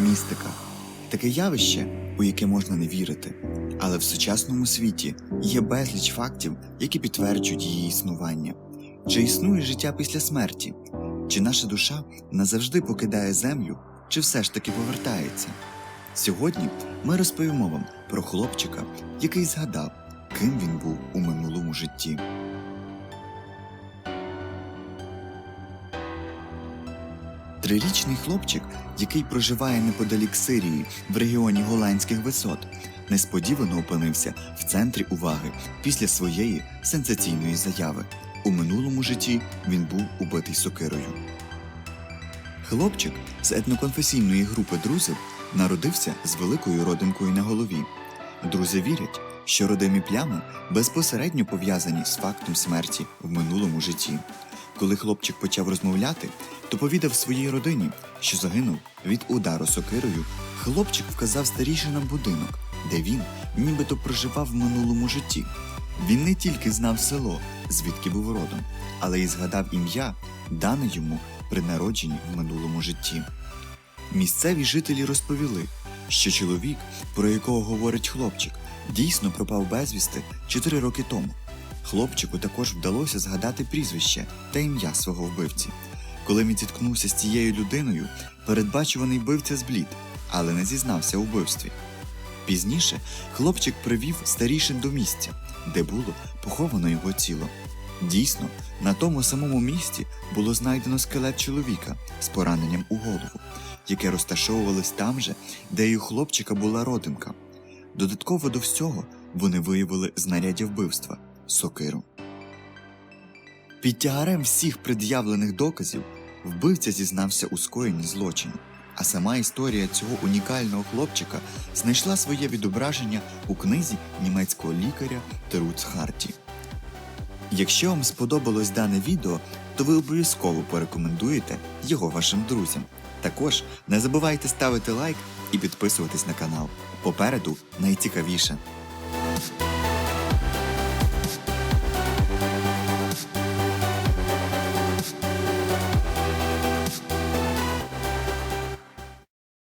Містика таке явище, у яке можна не вірити. Але в сучасному світі є безліч фактів, які підтверджують її існування. Чи існує життя після смерті? Чи наша душа назавжди покидає землю, чи все ж таки повертається? Сьогодні ми розповімо вам про хлопчика, який згадав, ким він був у минулому житті. Трирічний хлопчик, який проживає неподалік Сирії в регіоні Голландських висот, несподівано опинився в центрі уваги після своєї сенсаційної заяви. У минулому житті він був убитий сокирою. Хлопчик з етноконфесійної групи друзів народився з великою родинкою на голові. Друзі вірять, що родимі плями безпосередньо пов'язані з фактом смерті в минулому житті. Коли хлопчик почав розмовляти, то повідав своїй родині, що загинув від удару сокирою. Хлопчик вказав старішинам будинок, де він нібито проживав в минулому житті. Він не тільки знав село, звідки був родом, але й згадав ім'я, дане йому при народженні в минулому житті. Місцеві жителі розповіли, що чоловік, про якого говорить хлопчик, дійсно пропав безвісти 4 роки тому. Хлопчику також вдалося згадати прізвище та ім'я свого вбивці. Коли він зіткнувся з цією людиною, передбачуваний вбивця зблід, але не зізнався у вбивстві. Пізніше хлопчик привів старішин до місця, де було поховано його тіло. Дійсно, на тому самому місці було знайдено скелет чоловіка з пораненням у голову, яке розташовувалось там же, де і у хлопчика була родинка. Додатково до всього вони виявили знаряддя вбивства сокиру. Під тягарем всіх пред'явлених доказів вбивця зізнався у скоєнні злочину, а сама історія цього унікального хлопчика знайшла своє відображення у книзі німецького лікаря Теруц Харті. Якщо вам сподобалось дане відео, то ви обов'язково порекомендуєте його вашим друзям. Також не забувайте ставити лайк і підписуватись на канал. Попереду найцікавіше.